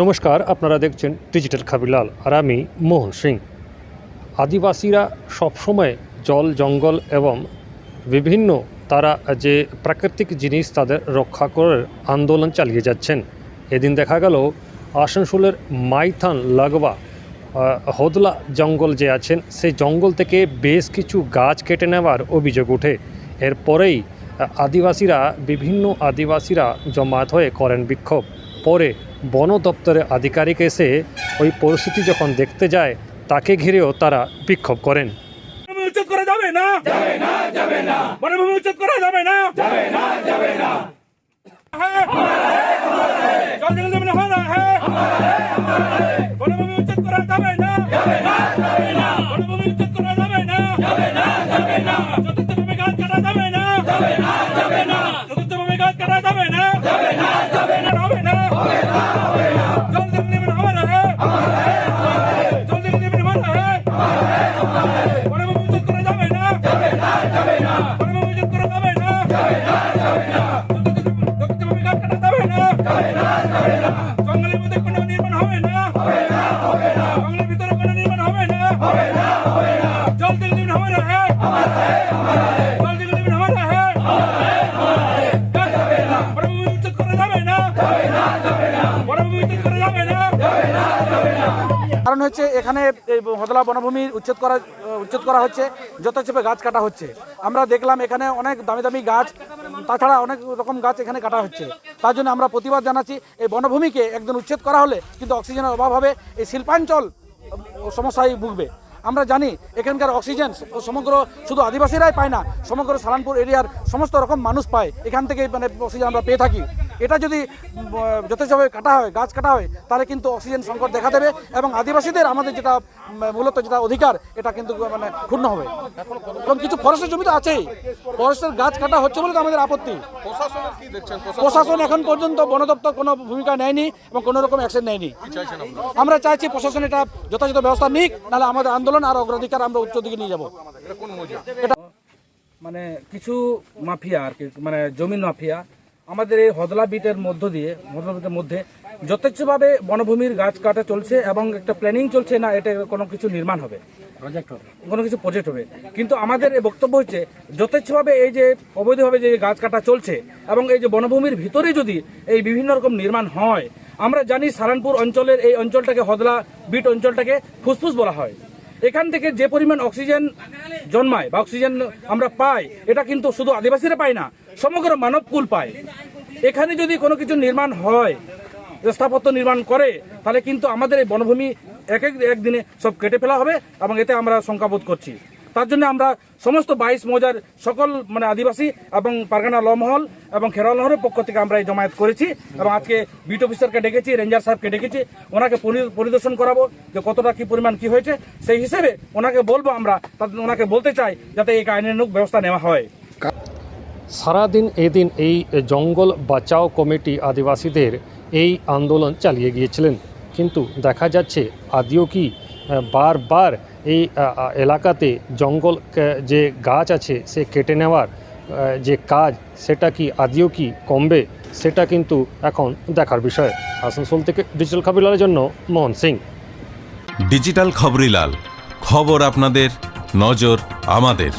নমস্কার, আপনারা দেখছেন ডিজিটাল খাবিলাল আর আমি মোহন সিং। আদিবাসীরা সবসময় জল, জঙ্গল এবং বিভিন্ন তারা যে প্রাকৃতিক জিনিস তাদের রক্ষা করার আন্দোলন চালিয়ে যাচ্ছেন। এদিন দেখা গেল আসানসোলের মাইথান লাগবা হোদলা জঙ্গল যে আছেন, সেই জঙ্গল থেকে বেশ কিছু গাছ কেটে নেওয়ার অভিযোগ ওঠে। এরপরেই আদিবাসীরা, বিভিন্ন আদিবাসীরা জমায়েত হয়ে করেন বিক্ষোভ। পরে বন দপ্তরের আধিকারিক এসে ওই পরিস্থিতি যখন দেখতে যায় তাকে ঘিরেও তারা বিক্ষোভ করেন করা যাবে না করা যাবে না হ্যাঁ করা যাবে না বনভূমি করা যাবে না। যাবে না যাবে না চতুর্থভাবে গাছ কাটা যাবে না। যাবে না যাবে না জঙ্গলের মধ্যে কোনো নির্মাণ হবে না হবে না। কারণ হচ্ছে এখানে এই হদলা বনভূমি উচ্ছেদ করা উচ্ছেদ করা হচ্ছে যথাচেপে গাছ কাটা হচ্ছে। আমরা দেখলাম এখানে অনেক দামি দামি গাছ, তাছাড়া অনেক রকম গাছ এখানে কাটা হচ্ছে। তার জন্য আমরা প্রতিবাদ জানাচ্ছি, এই বনভূমিকে একদিন উচ্ছেদ করা হলে কিন্তু অক্সিজেনের অভাব হবে, এই শিল্পাঞ্চল সমস্যায় ভুগবে। আমরা জানি এখানকার অক্সিজেন সমগ্র শুধু আদিবাসীরাই পায় না, সমগ্র সালানপুর এরিয়ার সমস্ত রকম মানুষ পায়। এখান থেকে মানে অক্সিজেন আমরা পেয়ে থাকি। এটা যদি যথেষ্টভাবে কাটা হয় গাছ কাটা হয় তাহলে কিন্তু অক্সিজেন সংকট দেখা দেবে এবং আদিবাসীদের আমাদের যেটা মূলত যেটা অধিকার এটা কিন্তু মানে ক্ষুণ্ণ হবে। এবং কিছু ফরেস্টের জমি তো আছেই। ফরেস্টের গাছ কাটা হচ্ছে বলে তো আমাদের আপত্তি। প্রশাসনের কি দেখছেন? প্রশাসন এখন পর্যন্ত বন দপ্তর কোনো ভূমিকা নেয়নি এবং কোনো রকম অ্যাকশন নেয়নি। আমরা চাইছি প্রশাসন এটা যথাযথ ব্যবস্থা নিক নাহলে আমাদের আন্দোলন আর অগ্রাধিকার আমরা উচ্চ দিকে নিয়ে যাব। মানে কিছু মাফিয়া আর কি মানে জমিন মাফিয়া আমাদের এই হদলা বিটের মধ্য দিয়ে হদলা বিটের মধ্যে যথেচ্ছভাবে বনভূমির গাছ কাটা চলছে এবং একটা প্ল্যানিং চলছে না এটা কোনো কিছু নির্মাণ হবে প্রজেক্ট হবে। কোনো কিছু প্রজেক্ট হবে। কিন্তু আমাদের এই বক্তব্য হচ্ছে যথেচ্ছভাবে এই যে অবৈধভাবে যে গাছ কাটা চলছে এবং এই যে বনভূমির ভিতরে যদি এই বিভিন্ন রকম নির্মাণ হয় আমরা জানি সারানপুর অঞ্চলের এই অঞ্চলটাকে হদলা বিট অঞ্চলটাকে ফুসফুস বলা হয়। এখান থেকে যে পরিমাণ অক্সিজেন জন্মায় বা অক্সিজেন আমরা পাই, এটা কিন্তু শুধু আদিবাসীরা পায় না, সমগ্র মানবকুল পায়। এখানে যদি কোনো কিছু নির্মাণ হয় স্থাপত্য নির্মাণ করে, তাহলে কিন্তু আমাদের এই বনভূমি এক এক একদিনে সব কেটে ফেলা হবে এবং এতে আমরা শঙ্কাবোধ করছি। তার জন্য আমরা সমস্ত বাইশ মৌজার সকল মানে আদিবাসী এবং পারগানা লমহল এবং খেরোয়াল নহরের পক্ষ থেকে আমরা এই জমায়েত করেছি এবং আজকে বিট অফিসারকে ডেকেছি, রেঞ্জার সাহেবকে ডেকেছি, ওনাকে পরিদর্শন করাবো যে কতটা কি পরিমাণ কি হয়েছে। সেই হিসেবে ওনাকে বলব আমরা ওনাকে বলতে চাই যাতে এই আইনানুগ ব্যবস্থা নেওয়া হয়। সারাদিন এদিন এই জঙ্গল বাঁচাও কমিটি আদিবাসীদের এই আন্দোলন চালিয়ে গিয়েছিলেন। কিন্তু দেখা যাচ্ছে, আদিও কি বারবার এই এলাকাতে জঙ্গল যে গাছ আছে সে কেটে নেওয়ার যে কাজ সেটা কি আদিও কি কমবে, সেটা কিন্তু এখন দেখার বিষয়। আসানসোল থেকে ডিজিটাল খবরিলালের জন্য মোহন সিং। ডিজিটাল খবরিলাল খবর আপনাদের, নজর আমাদের।